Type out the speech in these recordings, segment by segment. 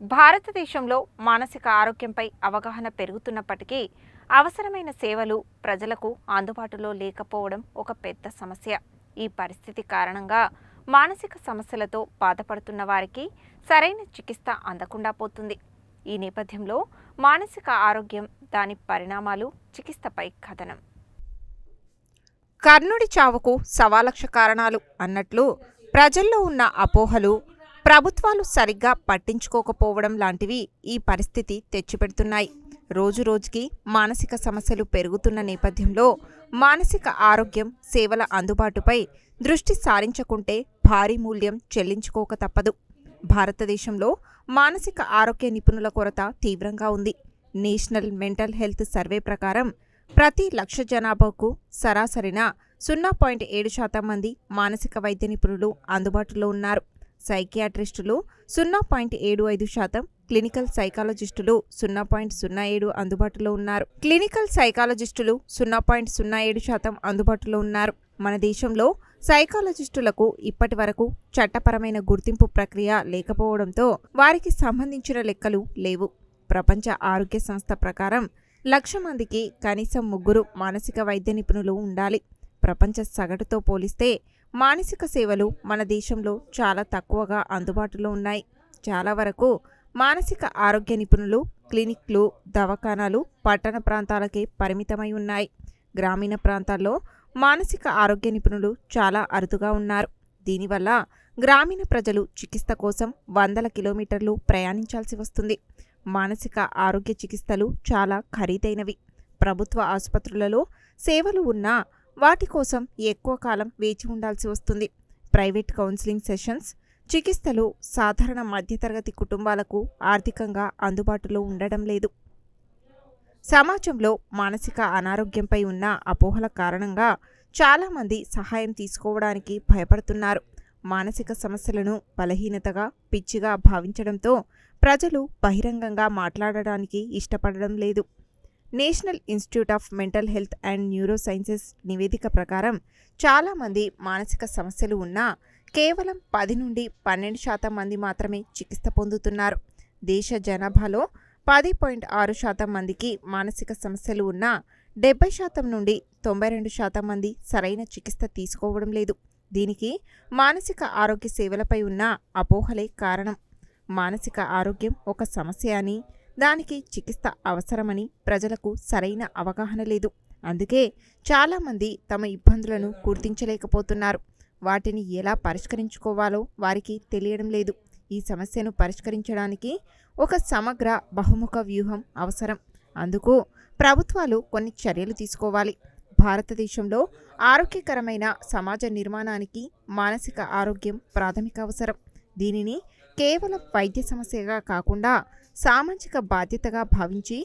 భారతదేశంలో మానసిక ఆరోగ్యంపై అవగాహన పెరుగుతున్నప్పటికీ అవసరమైన సేవలు ప్రజలకు అందుబాటులో లేకపోవడం ఒక పెద్ద సమస్య. ఈ పరిస్థితి కారణంగా మానసిక సమస్యలతో బాధపడుతున్న వారికి సరైన చికిత్స అందకుండా పోతుంది. ఈ నేపథ్యంలో మానసిక ఆరోగ్యం దాని పరిణామాలు చికిత్సపై కథనం. కర్ణుడి చావుకు సవాలక్ష కారణాలు అన్నట్లు ప్రజల్లో ఉన్న అపోహలు ప్రభుత్వాలు సరిగ్గా పట్టించుకోకపోవడం లాంటివి ఈ పరిస్థితి తెచ్చిపెడుతున్నాయి. రోజురోజుకి మానసిక సమస్యలు పెరుగుతున్న నేపథ్యంలో మానసిక ఆరోగ్యం సేవల అందుబాటుపై దృష్టి సారించకుంటే భారీ మూల్యం చెల్లించుకోక తప్పదు. భారతదేశంలో మానసిక ఆరోగ్య నిపుణుల కొరత తీవ్రంగా ఉంది. నేషనల్ మెంటల్ హెల్త్ సర్వే ప్రకారం ప్రతి లక్ష జనాభాకు సరాసరిన సున్నా పాయింట్ ఏడు శాతం మంది మానసిక వైద్య నిపుణులు అందుబాటులో ఉన్నారు. సైకియాట్రిస్టులు సున్నా పాయింట్ ఏడు ఐదు శాతం క్లినికల్ సైకాలజిస్టులు సున్నా పాయింట్ సున్నా ఏడు అందుబాటులో ఉన్నారు. క్లినికల్ సైకాలజిస్టులు సున్నా పాయింట్ సున్నా ఏడు శాతం అందుబాటులో ఉన్నారు. మన దేశంలో సైకాలజిస్టులకు ఇప్పటి వరకు చట్టపరమైన గుర్తింపు ప్రక్రియ లేకపోవడంతో వారికి సంబంధించిన లెక్కలు లేవు. ప్రపంచ ఆరోగ్య సంస్థ ప్రకారం లక్ష మందికి కనీసం ముగ్గురు మానసిక వైద్య నిపుణులు ఉండాలి. ప్రపంచ సగటుతో పోలిస్తే మానసిక సేవలు మన దేశంలో చాలా తక్కువగా అందుబాటులో ఉన్నాయి. చాలా వరకు మానసిక ఆరోగ్య నిపుణులు క్లినిక్లు దవాఖానాలు పట్టణ ప్రాంతాలకే పరిమితమై ఉన్నాయి. గ్రామీణ ప్రాంతాల్లో మానసిక ఆరోగ్య నిపుణులు చాలా అరుదుగా ఉన్నారు. దీనివల్ల గ్రామీణ ప్రజలు చికిత్స కోసం వందల కిలోమీటర్లు ప్రయాణించాల్సి వస్తుంది. మానసిక ఆరోగ్య చికిత్సలు చాలా ఖరీదైనవి. ప్రభుత్వ ఆసుపత్రులలో సేవలు ఉన్నా వాటి కోసం ఎక్కువ కాలం వేచి ఉండాల్సి వస్తుంది. ప్రైవేట్ కౌన్సిలింగ్ సెషన్స్ చికిత్సలు సాధారణ మధ్యతరగతి కుటుంబాలకు ఆర్థికంగా అందుబాటులో ఉండడం లేదు. సమాజంలో మానసిక అనారోగ్యంపై ఉన్న అపోహల కారణంగా చాలామంది సహాయం తీసుకోవడానికి భయపడుతున్నారు. మానసిక సమస్యలను బలహీనతగా పిచ్చిగా భావించడంతో ప్రజలు బహిరంగంగా మాట్లాడడానికి ఇష్టపడడం లేదు. National institute of mental health and neuro sciences నివేదిక ప్రకారం చాలామంది మానసిక సమస్యలు ఉన్నా కేవలం పది నుండి పన్నెండు శాతం మంది మాత్రమే చికిత్స పొందుతున్నారు. దేశ జనాభాలో పది పాయింట్ ఆరు శాతం మందికి మానసిక సమస్యలు ఉన్నా డెబ్బై శాతం నుండి తొంభై రెండు శాతం మంది సరైన చికిత్స తీసుకోవడం లేదు. దీనికి మానసిక ఆరోగ్య సేవలపై ఉన్న అపోహలే కారణం. మానసిక ఆరోగ్యం ఒక సమస్య అని దానికి చికిత్స అవసరమని ప్రజలకు సరైన అవగాహన లేదు. అందుకే చాలామంది తమ ఇబ్బందులను గుర్తించలేకపోతున్నారు. వాటిని ఎలా పరిష్కరించుకోవాలో వారికి తెలియడం లేదు. ఈ సమస్యను పరిష్కరించడానికి ఒక సమగ్ర బహుముఖ వ్యూహం అవసరం. అందుకు ప్రభుత్వాలు కొన్ని చర్యలు తీసుకోవాలి. భారతదేశంలో ఆరోగ్యకరమైన సమాజ నిర్మాణానికి మానసిక ఆరోగ్యం ప్రాథమిక అవసరం. దీనిని కేవలం వైద్య సమస్యగా కాకుండా సామాజిక బాధ్యతగా భావించి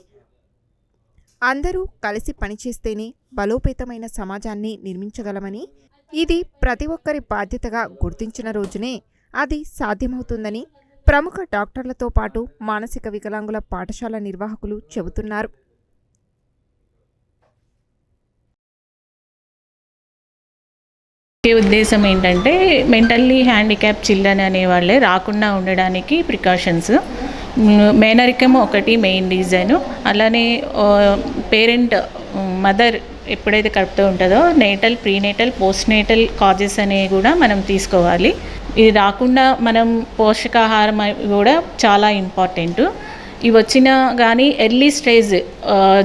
అందరూ కలిసి పనిచేస్తేనే బలోపేతమైన సమాజాన్ని నిర్మించగలమని ఇది ప్రతి ఒక్కరి బాధ్యతగా గుర్తించిన రోజునే అది సాధ్యమవుతుందని ప్రముఖ డాక్టర్లతో పాటు మానసిక వికలాంగుల పాఠశాల నిర్వాహకులు చెబుతున్నారు. ముఖ్య ఉద్దేశం ఏంటంటే మెంటల్లీ హ్యాండిక్యాప్ చిల్డ్రన్ అనే వాళ్ళే రాకుండా ఉండడానికి ప్రికాషన్స్. మేనరికం ఒకటి మెయిన్ రీజన్. అలానే పేరెంట్ మదర్ ఎప్పుడైతే కడుపుతూ ఉంటుందో natal prenatal post natal causes అనేవి కూడా మనం తీసుకోవాలి. ఇది రాకుండా మనం పోషకాహారం కూడా చాలా ఇంపార్టెంట్. ఇవి వచ్చినా కానీ early stage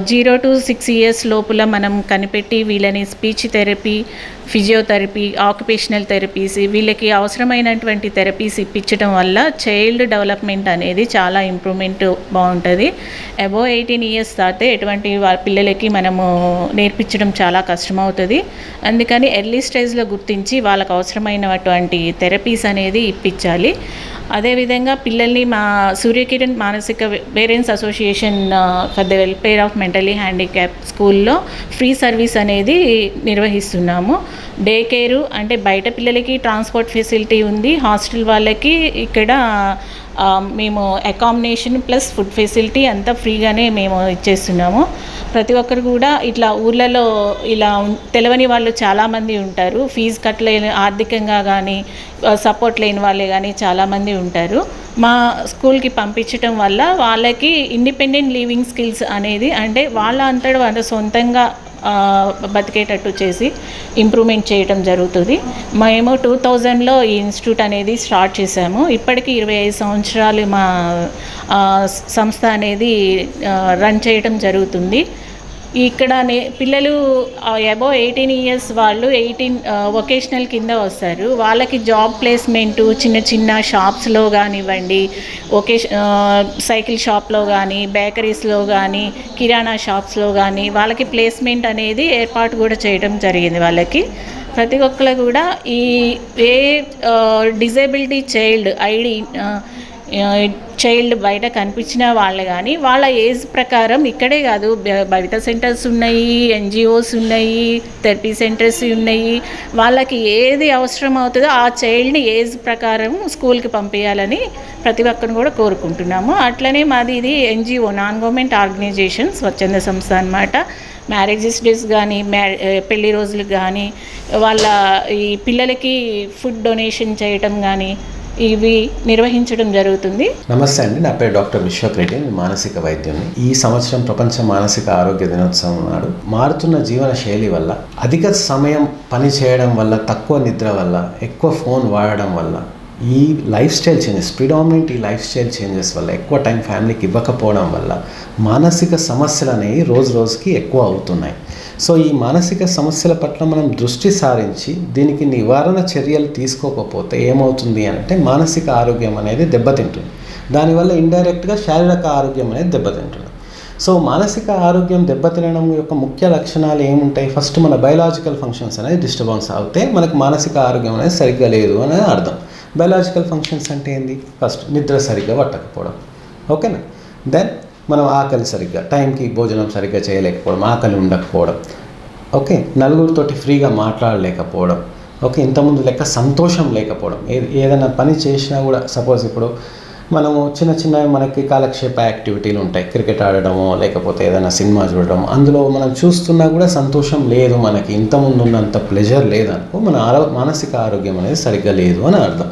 zero to six years లోపల మనం కనిపెట్టి వీళ్ళని speech therapy physiotherapy occupational therapies వీళ్ళకి అవసరమైనటువంటి థెరపీస్ ఇప్పించడం వల్ల చైల్డ్ డెవలప్మెంట్ అనేది చాలా ఇంప్రూవ్మెంట్ బాగుంటుంది. అబోవ్ ఎయిటీన్ ఇయర్స్ దాటితే ఎటువంటి పిల్లలకి మనము నేర్పించడం చాలా కష్టమవుతుంది. అందుకని ఎర్లీ స్టేజ్లో గుర్తించి వాళ్ళకి అవసరమైనటువంటి థెరపీస్ అనేది ఇప్పించాలి. అదేవిధంగా పిల్లల్ని మా సూర్యకిరణ్ మానసిక parents association for the welfare of mentally handicap స్కూల్లో ఫ్రీ సర్వీస్ అనేది నిర్వహిస్తున్నాము. డే కేరు అంటే బయట పిల్లలకి ట్రాన్స్పోర్ట్ ఫెసిలిటీ ఉంది. హాస్టల్ వాళ్ళకి ఇక్కడ మేము అకామిడేషన్ ప్లస్ ఫుడ్ ఫెసిలిటీ అంతా ఫ్రీగానే మేము ఇచ్చేస్తున్నాము. ప్రతి ఒక్కరు కూడా ఇట్లా ఊర్లలో ఇలా తెలవని వాళ్ళు చాలామంది ఉంటారు. ఫీజు కట్టలేని ఆర్థికంగా కానీ సపోర్ట్ లేని వాళ్ళే కానీ చాలామంది ఉంటారు. మా స్కూల్కి పంపించడం వల్ల వాళ్ళకి ఇండిపెండెంట్ లివింగ్ స్కిల్స్ అనేది అంటే వాళ్ళ అంతటా వాళ్ళ సొంతంగా బతికేటట్టు చేసి ఇంప్రూవ్మెంట్ చేయడం జరుగుతుంది. మేము టూ థౌజండ్లో ఈ ఇన్స్టిట్యూట్ అనేది స్టార్ట్ చేశాము. ఇప్పటికీ ఇరవై ఐదు సంవత్సరాలు మా సంస్థ అనేది రన్ చేయడం జరుగుతుంది. ఇక్కడ నే పిల్లలు అబౌవ్ ఎయిటీన్ ఇయర్స్ వాళ్ళు ఎయిటీన్ వొకేషనల్ కింద వస్తారు. వాళ్ళకి జాబ్ ప్లేస్మెంటు చిన్న చిన్న షాప్స్లో కానివ్వండి ఒకేష సైకిల్ షాప్లో కానీ బేకరీస్లో కానీ కిరాణా షాప్స్లో కానీ వాళ్ళకి ప్లేస్మెంట్ అనేది ఏర్పాటు కూడా చేయడం జరిగింది వాళ్ళకి. ప్రతి ఒక్కరు కూడా ఈ ఏ డిజేబిలిటీ చైల్డ్ ఐడి చైల్డ్ బయట కనిపించిన వాళ్ళు కానీ వాళ్ళ ఏజ్ ప్రకారం ఇక్కడే కాదు బవిత సెంటర్స్ ఉన్నాయి ఎన్జిఓస్ ఉన్నాయి థెరపీ సెంటర్స్ ఉన్నాయి. వాళ్ళకి ఏది అవసరం అవుతుందో ఆ చైల్డ్ని ఏజ్ ప్రకారం స్కూల్కి పంపించాలని ప్రతి ఒక్కరిని కూడా కోరుకుంటున్నాము. అట్లనే మాది ఇది ఎన్జిఓ నాన్ గవర్నమెంట్ ఆర్గనైజేషన్ స్వచ్ఛంద సంస్థ అనమాట మ్యారేజెస్ డేస్ కానీ మ్యా పెళ్ళి రోజులకు కానీ వాళ్ళ ఈ పిల్లలకి ఫుడ్ డొనేషన్ చేయటం కానీ ఇవి నిర్వహించడం జరుగుతుంది. నమస్తే అండి. నా పేరు డాక్టర్ విశ్వక్ రెడ్డి. నేను మానసిక వైద్యుని. ఈ సంవత్సరం ప్రపంచ మానసిక ఆరోగ్య దినోత్సవం నాడు మారుతున్న జీవన శైలి వల్ల అధిక సమయం పని చేయడం వల్ల తక్కువ నిద్ర వల్ల ఎక్కువ ఫోన్ వాడడం వల్ల ఈ లైఫ్ స్టైల్ చేంజెస్ ప్రిడామినెంట్ ఈ లైఫ్ స్టైల్ చేంజెస్ వల్ల ఎక్కువ టైం ఫ్యామిలీకి ఇవ్వకపోవడం వల్ల మానసిక సమస్యలు అనేవి రోజు రోజుకి ఎక్కువ అవుతున్నాయి. సో ఈ మానసిక సమస్యల పట్ల మనం దృష్టి సారించి దీనికి నివారణ చర్యలు తీసుకోకపోతే ఏమవుతుంది అంటే మానసిక ఆరోగ్యం అనేది దెబ్బతింటుంది. దానివల్ల ఇండైరెక్ట్గా శారీరక ఆరోగ్యం అనేది దెబ్బతింటుంది. సో మానసిక ఆరోగ్యం దెబ్బతినడం యొక్క ముఖ్య లక్షణాలు ఏముంటాయి? ఫస్ట్ మన బయలాజికల్ ఫంక్షన్స్ అనేది డిస్టర్బెన్స్ అవుతే మనకు మానసిక ఆరోగ్యం అనేది సరిగ్గా లేదు అనేది అర్థం. బయలాజికల్ ఫంక్షన్స్ అంటే ఏంది? ఫస్ట్ నిద్ర సరిగ్గా పట్టకపోవడం. ఓకేనా? దెన్ మనం ఆకలి సరిగ్గా టైంకి భోజనం సరిగ్గా చేయలేకపోవడం ఆకలి ఉండకపోవడం. ఓకే? నలుగురితోటి ఫ్రీగా మాట్లాడలేకపోవడం. ఓకే? ఇంతకుముందు లెక్క సంతోషం లేకపోవడం. ఏ ఏదైనా పని చేసినా కూడా సపోజ్ ఇప్పుడు మనము చిన్న చిన్న మనకి కాలక్షేప యాక్టివిటీలు ఉంటాయి. క్రికెట్ ఆడడమో లేకపోతే ఏదైనా సినిమా చూడడం అందులో మనం చూస్తున్నా కూడా సంతోషం లేదు మనకి. ఇంతకుముందు ఉన్నంత ప్లెజర్ లేదనుకో మన ఆరో మానసిక ఆరోగ్యం అనేది సరిగ్గా లేదు అని అర్థం.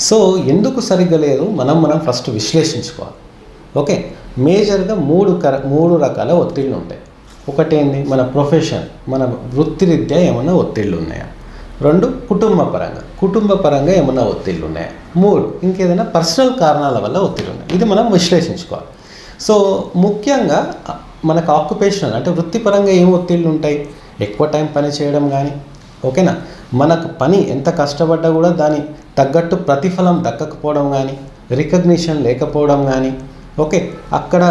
సో ఎందుకు సరిగ్గా లేదు? మనం మనం ఫస్ట్ విశ్లేషించుకోవాలి. ఓకే? మేజర్గా మూడు కర మూడు రకాల ఒత్తిళ్ళు ఉంటాయి. ఒకటేంది? మన ప్రొఫెషన్ మన వృత్తిరీత్యా ఏమైనా ఒత్తిళ్ళు ఉన్నాయా రెండు కుటుంబ పరంగా. కుటుంబ పరంగా ఏమైనా ఒత్తిళ్ళు ఉన్నాయా మూడు ఇంకేదైనా పర్సనల్ కారణాల వల్ల ఒత్తిడి ఉన్నాయి ఇది మనం విశ్లేషించుకోవాలి. సో ముఖ్యంగా మనకు ఆక్యుపేషనల్ అంటే వృత్తిపరంగా ఏం ఒత్తిళ్ళు ఉంటాయి ఎక్కువ టైం పని చేయడం కానీ ఓకేనా? మనకు పని ఎంత కష్టపడ్డా కూడా దాని తగ్గట్టు ప్రతిఫలం దక్కకపోవడం కానీ రికగ్నిషన్ లేకపోవడం కానీ ఓకే అక్కడ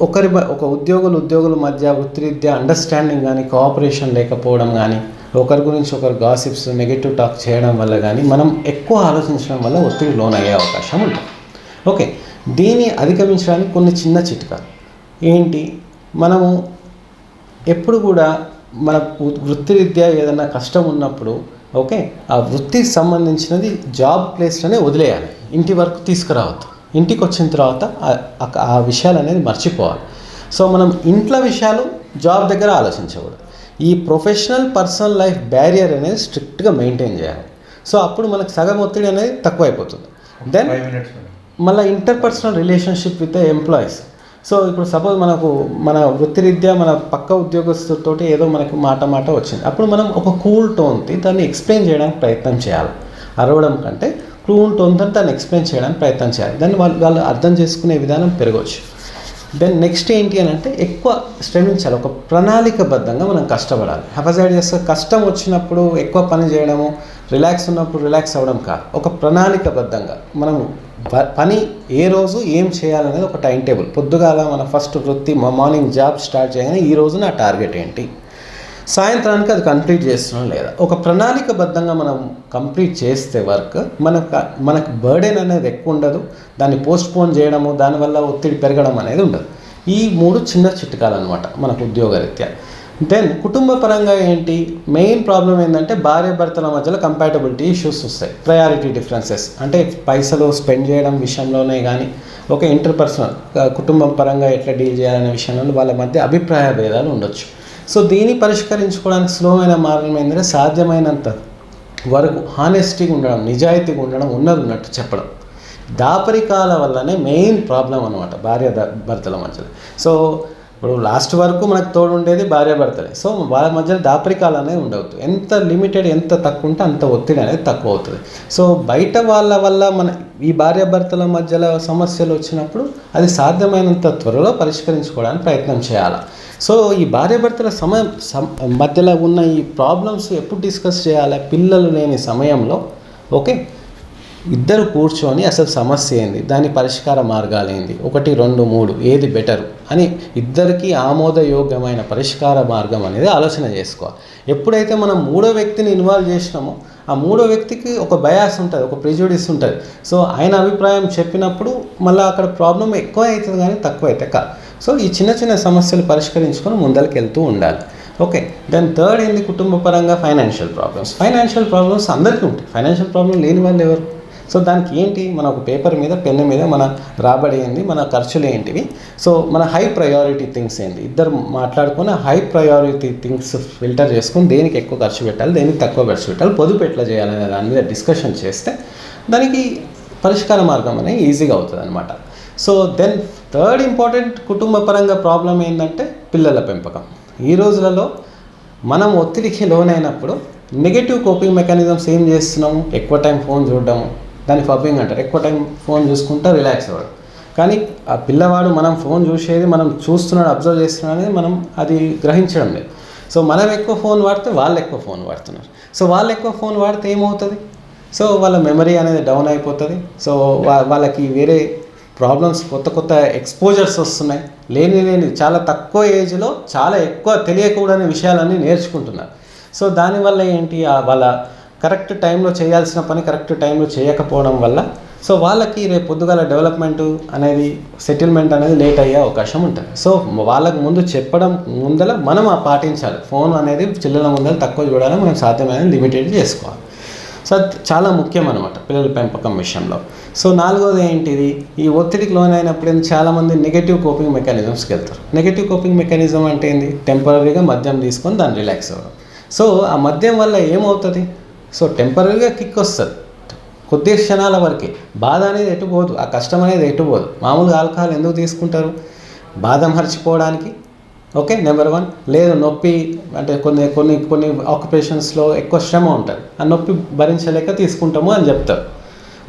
ఒకరి బ- ఒక ఉద్యోగులు ఉద్యోగుల మధ్య వృత్తిరీత్యా అండర్స్టాండింగ్ కానీ కోఆపరేషన్ లేకపోవడం కానీ ఒకరి గురించి ఒకరు గాసిప్స్ నెగిటివ్ టాక్ చేయడం వల్ల కానీ మనం ఎక్కువ ఆలోచించడం వల్ల ఒత్తిడి లోన్ అయ్యే అవకాశం ఉంటుంది ఓకే దీన్ని అధిగమించడానికి కొన్ని చిన్న చిట్కాలు. ఏంటి? మనము ఎప్పుడు కూడా మన వృత్తిరీత్యా ఏదైనా కష్టం ఉన్నప్పుడు ఓకే? ఆ వృత్తికి సంబంధించినది జాబ్ ప్లేస్లోనే వదిలేయాలి. ఇంటి వరకు తీసుకురావద్దు. ఇంటికి వచ్చిన తర్వాత ఆ- విషయాలు అనేది మర్చిపోవాలి. సో మనం ఇంట్లో విషయాలు జాబ్ దగ్గర ఆలోచించకూడదు. ఈ ప్రొఫెషనల్ పర్సనల్ లైఫ్ బ్యారియర్ అనేది స్ట్రిక్ట్గా మెయింటైన్ చేయాలి. సో అప్పుడు మనకు సగం ఒత్తిడి అనేది తక్కువైపోతుంది. దెన్ మళ్ళీ interpersonal relationship with employees. So ఇప్పుడు సపోజ్ మనకు మన వృత్తిరీత్యా మన పక్క ఉద్యోగస్తులతోటి ఏదో మనకు మాట మాట వచ్చింది. అప్పుడు మనం ఒక కూల్ టోన్తో దాన్ని ఎక్స్ప్లెయిన్ చేయడానికి ప్రయత్నం చేయాలి. అరవడం కంటే కూల్ టోన్తో దాన్ని ఎక్స్ప్లెయిన్ చేయడానికి ప్రయత్నం చేయాలి. దాన్ని వాళ్ళు వాళ్ళు అర్థం చేసుకునే విధానం పెరగవచ్చు దెన్ నెక్స్ట్ ఏంటి అని అంటే ఎక్కువ శ్రమించాలి. ఒక ప్రణాళికబద్ధంగా మనం కష్టపడాలి. హెఫజైడ్ చేస్తే కష్టం వచ్చినప్పుడు ఎక్కువ పని చేయడము రిలాక్స్ ఉన్నప్పుడు రిలాక్స్ అవ్వడం కాదు. ఒక ప్రణాళికబద్ధంగా మనం ప- పని ఏ రోజు ఏం చేయాలనేది ఒక టైం టేబుల్. పొద్దుగాల మన ఫస్ట్ వృత్తి మార్నింగ్ జాబ్ స్టార్ట్ చేయగానే ఈ రోజు నా టార్గెట్ ఏంటి? సాయంత్రానికి అది కంప్లీట్ చేస్తున్నాం లేదా? ఒక ప్రణాళికబద్ధంగా మనం కంప్లీట్ చేస్తే వర్క్ మనకు మనకు బర్డెన్ అనేది ఎక్కువ ఉండదు. దాన్ని పోస్ట్పోన్ చేయడము దానివల్ల ఒత్తిడి పెరగడం అనేది ఉండదు. ఈ మూడు చిన్న చిట్కాలు అనమాట మనకు ఉద్యోగరీత్యా. దెన్ కుటుంబ పరంగా ఏంటి? మెయిన్ ప్రాబ్లం ఏంటంటే భార్య భర్తల మధ్యలో కంపాటబిలిటీ ఇష్యూస్ వస్తాయి. ప్రయారిటీ డిఫరెన్సెస్ అంటే పైసలు స్పెండ్ చేయడం విషయంలోనే కానీ ఒక ఇంటర్పర్సనల్ కుటుంబం పరంగా ఎట్లా డీల్ చేయాలనే విషయంలో వాళ్ళ మధ్య అభిప్రాయ భేదాలు ఉండొచ్చు. సో దీన్ని పరిష్కరించుకోవడానికి స్లోమైన మార్గం ఏంటంటే సాధ్యమైనంత వరకు హానెస్టీగా ఉండడం నిజాయితీగా ఉండడం ఉన్నది ఉన్నట్టు చెప్పడం. దాపరికాల వల్లనే మెయిన్ ప్రాబ్లం అనమాట భార్య భర్తల మధ్యలో. సో ఇప్పుడు లాస్ట్ వరకు మనకు తోడు ఉండేది భార్య భర్తలే. సో వాళ్ళ మధ్యలో దాపరికాలు అనేవి ఉండవద్దు. ఎంత లిమిటెడ్ ఎంత తక్కువ ఉంటే అంత ఒత్తిడి అనేది తక్కువ అవుతుంది. సో బయట వాళ్ళ వల్ల మన ఈ భార్య భర్తల మధ్యలో సమస్యలు వచ్చినప్పుడు అది సాధ్యమైనంత త్వరలో పరిష్కరించుకోవడానికి ప్రయత్నం చేయాలి. సో ఈ భార్యభర్తల సమయం మధ్యలో ఉన్న ఈ ప్రాబ్లమ్స్ ఎప్పుడు డిస్కస్ చేయాలి? పిల్లలు లేని సమయంలో. ఓకే ఇద్దరు కూర్చొని అసలు సమస్య ఏంది? దాని పరిష్కార మార్గాలు ఏంది? ఒకటి రెండు మూడు ఏది బెటర్ అని ఇద్దరికి ఆమోదయోగ్యమైన పరిష్కార మార్గం అనేది ఆలోచన చేసుకోవాలి. ఎప్పుడైతే మనం మూడో వ్యక్తిని ఇన్వాల్వ్ చేసినామో ఆ మూడో వ్యక్తికి ఒక బయాస్ ఉంటుంది ఒక ప్రిజుడిస్ ఉంటుంది. సో ఆయన అభిప్రాయం చెప్పినప్పుడు మళ్ళీ అక్కడ ప్రాబ్లం ఎక్కువ అవుతుంది కానీ తక్కువ అయితే కాదు. సో ఈ చిన్న చిన్న సమస్యలు పరిష్కరించుకొని ముందరికి వెళ్తూ ఉండాలి. ఓకే దెన్ థర్డ్ ఏంది? కుటుంబ పరంగా ఫైనాన్షియల్ ప్రాబ్లమ్స్ ఫైనాన్షియల్ ప్రాబ్లమ్స్ అందరికీ ఉంటాయి. ఫైనాన్షియల్ ప్రాబ్లం లేని వాళ్ళు ఎవరు? సో దానికి ఏంటి? మన ఒక పేపర్ మీద పెన్ను మీద మన రాబడి ఏంది? మన ఖర్చులు ఏంటివి? సో మన హై ప్రయారిటీ థింగ్స్ ఏంటి ఇద్దరు మాట్లాడుకొని హై ప్రయారిటీ థింగ్స్ ఫిల్టర్ చేసుకుని దేనికి ఎక్కువ ఖర్చు పెట్టాలి దేనికి తక్కువ ఖర్చు పెట్టాలి పొదుపు ఎట్లా చేయాలనే దాని మీద డిస్కషన్ చేస్తే దానికి పరిష్కార మార్గం అనేది ఈజీగా అవుతుంది అనమాట సో దెన్ థర్డ్ ఇంపార్టెంట్ కుటుంబ పరంగా ప్రాబ్లం ఏంటంటే పిల్లల పెంపకం. ఈ రోజులలో మనం ఒత్తిడికి లోనైనప్పుడు నెగటివ్ కోపింగ్ మెకానిజమ్స్ ఏం చేస్తున్నాము? ఎక్కువ టైం ఫోన్ చూడడము దాన్ని పబ్బింగ్ అంటారు. ఎక్కువ టైం ఫోన్ చూసుకుంటా రిలాక్స్ అవ్వడు. కానీ ఆ పిల్లవాడు మనం ఫోన్ చూసేది మనం చూస్తున్నాడు అబ్జర్వ్ చేస్తున్నాడు అనేది మనం అది గ్రహించడం లేదు. సో మనం ఎక్కువ ఫోన్ వాడితే వాళ్ళు ఎక్కువ ఫోన్ వాడుతున్నారు. సో వాళ్ళు ఎక్కువ ఫోన్ వాడితే ఏమవుతుంది? సో వాళ్ళ మెమరీ అనేది డౌన్ అయిపోతుంది. సో వా- వాళ్ళకి వేరే ప్రాబ్లమ్స్ కొత్త కొత్త ఎక్స్పోజర్స్ వస్తున్నాయి. లేని లేని చాలా తక్కువ ఏజ్లో చాలా ఎక్కువ తెలియకూడని విషయాలన్నీ నేర్చుకుంటున్నారు. సో దానివల్ల ఏంటి? ఆ వాళ్ళ కరెక్ట్ టైంలో చేయాల్సిన పని కరెక్ట్ టైంలో చేయకపోవడం వల్ల సో వాళ్ళకి రేపు పొద్దుగాల డెవలప్మెంట్ అనేది సెటిల్మెంట్ అనేది లేట్ అయ్యే అవకాశం ఉంటుంది. సో వాళ్ళకు ముందు చెప్పడం ముందల మనం ఆ పాటించాలి. ఫోన్ అనేది చిల్లల ముందర తక్కువ చూడాలి మనం సాధ్యమైన లిమిటెడ్ చేసుకోవాలి. సో అది చాలా ముఖ్యం అనమాట పిల్లల పెంపకం విషయంలో. సో నాలుగోది ఏంటిది? ఈ ఒత్తిడికి లోనైనప్పుడు ఏంది? చాలామంది నెగిటివ్ కోపింగ్ మెకానిజమ్స్కి వెళ్తారు. నెగిటివ్ కోపింగ్ మెకానిజం అంటే ఏంది? టెంపరీగా మద్యం తీసుకొని దాన్ని రిలాక్స్ అవ్వడం. సో ఆ మద్యం వల్ల ఏమవుతుంది? సో టెంపరీగా కిక్ వస్తుంది. కొద్ది క్షణాల వరకే. బాధ అనేది ఎటుపోదు ఆ కష్టం అనేది ఎటుపోదు మామూలుగా ఆల్కహాల్ ఎందుకు తీసుకుంటారు? బాధ మర్చిపోవడానికి. ఓకే నెంబర్ వన్ లేదు నొప్పి అంటే కొన్ని కొన్ని కొన్ని ఆక్యుపేషన్స్లో ఎక్కువ శ్రమ ఉంటుంది. ఆ నొప్పి భరించలేక తీసుకుంటాము అని చెప్తారు.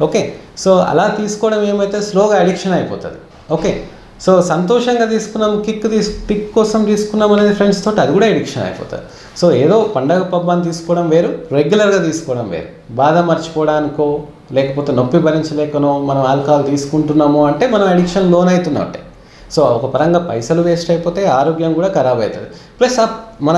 ఓకే సో అలా తీసుకోవడం ఏమైతే స్లోగా అడిక్షన్ అయిపోతుంది. ఓకే సో సంతోషంగా తీసుకున్నాం కిక్ తీసు పిక్ కోసం తీసుకున్నాం అనేది ఫ్రెండ్స్ తోటి అది కూడా ఎడిక్షన్ అయిపోతుంది. సో ఏదో పండగ పబ్బాన్ని తీసుకోవడం వేరు రెగ్యులర్గా తీసుకోవడం వేరు. బాధ మర్చిపోవడానికో లేకపోతే నొప్పి భరించలేకనో మనం ఆల్కహాల్ తీసుకుంటున్నాము అంటే మనం అడిక్షన్ లోన్ అవుతున్నట్టే సో ఒక పరంగా పైసలు వేస్ట్ అయిపోతే ఆరోగ్యం కూడా ఖరాబ్ అవుతుంది. ప్లస్ ఆ మన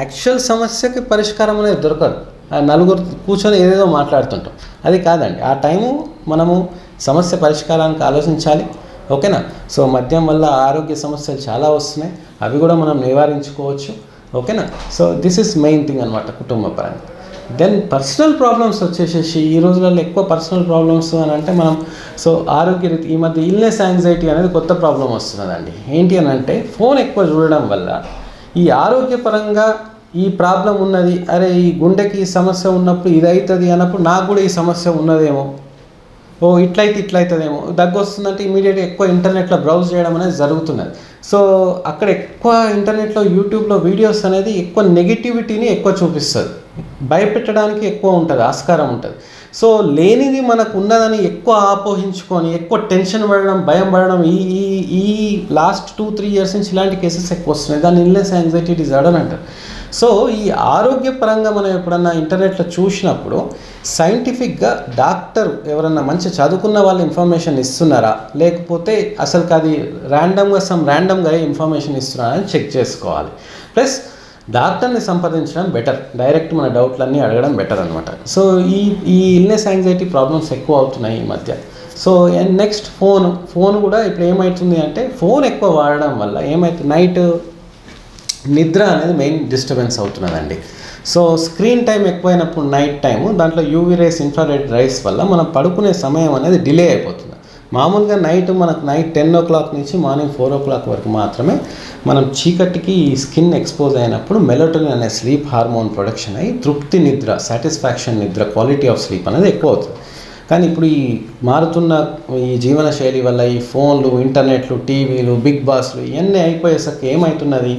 యాక్చువల్ సమస్యకి పరిష్కారం అనేది దొరకదు. ఆ నలుగురు కూర్చొని ఏదేదో మాట్లాడుతుంటాం. అది కాదండి. ఆ టైము మనము సమస్య పరిష్కారానికి ఆలోచించాలి. ఓకేనా? సో మద్యం వల్ల ఆరోగ్య సమస్యలు చాలా వస్తున్నాయి. అవి కూడా మనం నివారించుకోవచ్చు. ఓకేనా? So this is main thing అనమాట కుటుంబ పరంగా. దెన్ పర్సనల్ ప్రాబ్లమ్స్ వచ్చేసేసి ఈ రోజులలో ఎక్కువ పర్సనల్ ప్రాబ్లమ్స్ అని అంటే మనం సో ఆరోగ్య రీతి ఈ మధ్య ఇల్నెస్ యాంగ్జైటీ అనేది కొత్త ప్రాబ్లం వస్తున్నదండి. ఏంటి అని అంటే ఫోన్ ఎక్కువ చూడడం వల్ల ఈ ఆరోగ్యపరంగా ఈ ప్రాబ్లం ఉన్నది అరే ఈ గుండెకి ఈ సమస్య ఉన్నప్పుడు ఇది అవుతుంది అన్నప్పుడు నాకు కూడా ఈ సమస్య ఉన్నదేమో. ఓ ఇట్లయితే ఇట్లయితుందేమో. దగ్గు వస్తుందంటే ఇమీడియట్గా ఎక్కువ ఇంటర్నెట్లో బ్రౌజ్ చేయడం అనేది జరుగుతున్నది. సో అక్కడ ఎక్కువ ఇంటర్నెట్లో యూట్యూబ్లో వీడియోస్ అనేది ఎక్కువ నెగిటివిటీని ఎక్కువ చూపిస్తుంది. భయపెట్టడానికి ఎక్కువ ఉంటుంది ఆస్కారం ఉంటుంది. సో లేనిది మనకు ఉన్నదని ఎక్కువ ఆపోహించుకొని ఎక్కువ టెన్షన్ పడడం భయం పడడం ఈ ఈ ఈ లాస్ట్ టూ త్రీ ఇయర్స్ నుంచి ఇలాంటి కేసెస్ ఎక్కువ వస్తున్నాయి. దాన్ని ఇల్నెస్ యాంగ్జైటీ డిజార్డర్ అని అంటారు. సో ఈ ఆరోగ్యపరంగా మనం ఎప్పుడన్నా ఇంటర్నెట్లో చూసినప్పుడు సైంటిఫిక్గా డాక్టర్ ఎవరన్నా మంచి చదువుకున్న వాళ్ళు ఇన్ఫర్మేషన్ ఇస్తున్నారా? లేకపోతే అసలుకి అది ర్యాండమ్గా సమ్ ర్యాండమ్గా ఇన్ఫర్మేషన్ ఇస్తున్నారా అని చెక్ చేసుకోవాలి. ప్లస్ డాక్టర్ని సంప్రదించడం బెటర్. డైరెక్ట్ మన డౌట్లన్నీ అడగడం బెటర్ అనమాట సో ఈ ఈ ఇల్నెస్ యాంగ్జైటీ ప్రాబ్లమ్స్ ఎక్కువ అవుతున్నాయి ఈ మధ్య. So and next phone phone కూడా ఇప్పుడు ఏమవుతుంది అంటే ఫోన్ ఎక్కువ వాడడం వల్ల ఏమైతుంది నైట్ నిద్ర అనేది మెయిన్ డిస్టర్బెన్స్ అవుతున్నదండి. సో స్క్రీన్ టైం ఎక్కువైనప్పుడు నైట్ టైము దాంట్లో యూవీ రేస్ ఇన్ఫ్రారెడ్ రైస్ వల్ల మనం పడుకునే సమయం అనేది డిలే అయిపోతుంది. మామూలుగా నైట్ మనకు నైట్ టెన్ ఓ క్లాక్ నుంచి మార్నింగ్ ఫోర్ ఓ క్లాక్ వరకు మాత్రమే మనం చీకటికి ఈ స్కిన్ ఎక్స్పోజ్ అయినప్పుడు మెలోటోనిన్ అనే స్లీప్ హార్మోన్ ప్రొడక్షన్ అయ్యి తృప్తి నిద్ర సాటిస్ఫాక్షన్ నిద్ర క్వాలిటీ ఆఫ్ స్లీప్ అనేది ఎక్కువ అవుతుంది. కానీ ఇప్పుడు ఈ మారుతున్న ఈ జీవన శైలి వల్ల ఈ ఫోన్లు ఇంటర్నెట్లు టీవీలు బిగ్ బాస్లు ఇవన్నీ అయిపోయేసరికి ఏమవుతున్నది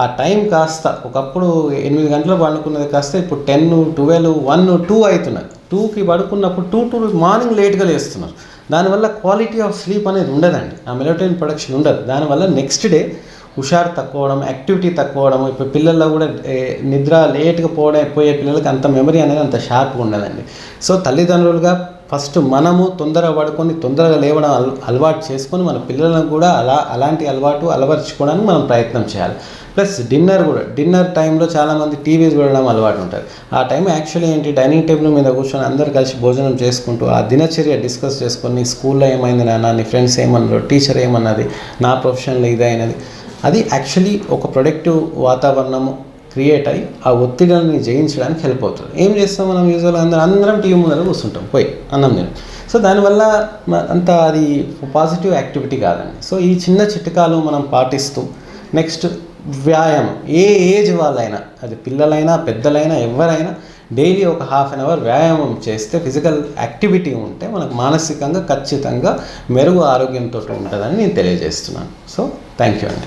ఆ టైం కాస్త ఒకప్పుడు ఎనిమిది గంటలు పడుకున్నది కాస్త ఇప్పుడు టెన్ ట్వెల్వ్ వన్ టూ అవుతున్నది టూకి పడుకున్నప్పుడు టూ టూ మార్నింగ్ లేట్గా లేస్తున్నారు. దానివల్ల క్వాలిటీ ఆఫ్ స్లీప్ అనేది ఉండదండి. ఆ మెలోటైన్ ప్రొడక్షన్ ఉండదు. దానివల్ల నెక్స్ట్ డే హుషారు తక్కువ అవడం యాక్టివిటీ తక్కువ అవడం ఇప్పుడు పిల్లల్లో కూడా నిద్ర లేట్గా పోవడం పోయే పిల్లలకి అంత మెమరీ అనేది అంత షార్ప్గా ఉండదండి. సో తల్లిదండ్రులుగా ఫస్ట్ మనము తొందరగా పడుకొని తొందరగా లేవడం అల్ అలవాటు చేసుకొని మన పిల్లలను కూడా అలా అలాంటి అలవాటు అలవర్చుకోవడానికి మనం ప్రయత్నం చేయాలి. ప్లస్ డిన్నర్ కూడా డిన్నర్ టైంలో చాలామంది టీవీ చూడడం అలవాటు ఉంటుంది ఆ టైం యాక్చువల్లీ ఏంటి డైనింగ్ టేబుల్ మీద కూర్చొని అందరు కలిసి భోజనం చేసుకుంటూ ఆ దినచర్య డిస్కస్ చేసుకొని స్కూల్లో ఏమైంది నాన్న నీ ఫ్రెండ్స్ ఏమన్నారు టీచర్ ఏమన్నది నా ప్రొఫెషన్లో ఇదైనది. అది యాక్చువల్లీ ఒక ప్రొడక్టివ్ వాతావరణము క్రియేట్ అయ్యి ఆ ఒత్తిడిని జయించడానికి హెల్ప్ అవుతుంది. ఏం చేస్తాం మనం యూజువల్గా అందరం అందరం టీవీ ముందర కూర్చుంటాం. పోయి అన్నం తిని. సో దానివల్ల అంత అది పాజిటివ్ యాక్టివిటీ కాదండి. సో ఈ చిన్న చిట్కాలు మనం పాటిస్తూ నెక్స్ట్ వ్యాయామం. ఏ ఏజ్ వాళ్ళైనా అది పిల్లలైనా పెద్దలైనా ఎవరైనా డైలీ ఒక హాఫ్ అన్ అవర్ వ్యాయామం చేస్తే ఫిజికల్ యాక్టివిటీ ఉంటే మనకు మానసికంగా ఖచ్చితంగా మెరుగు ఆరోగ్యంతో ఉంటుందని నేను తెలియజేస్తున్నాను. సో థ్యాంక్ యూ అండి.